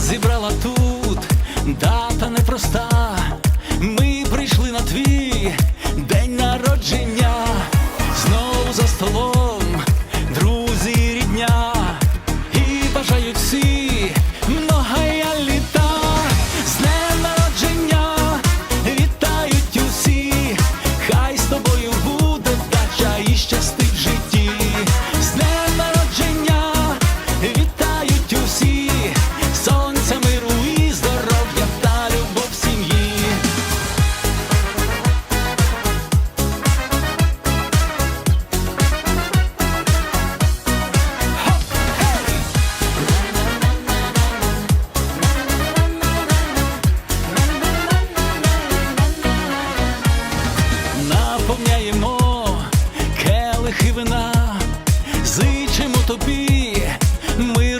зібрала тут. да і вина, зичимо тобі. мир.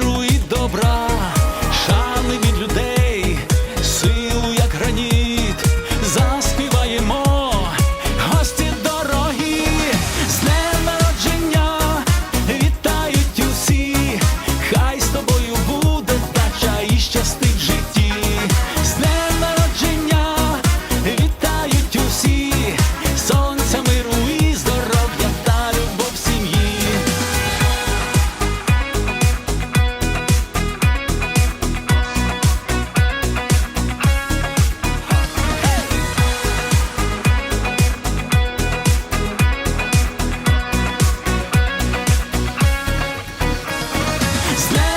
It's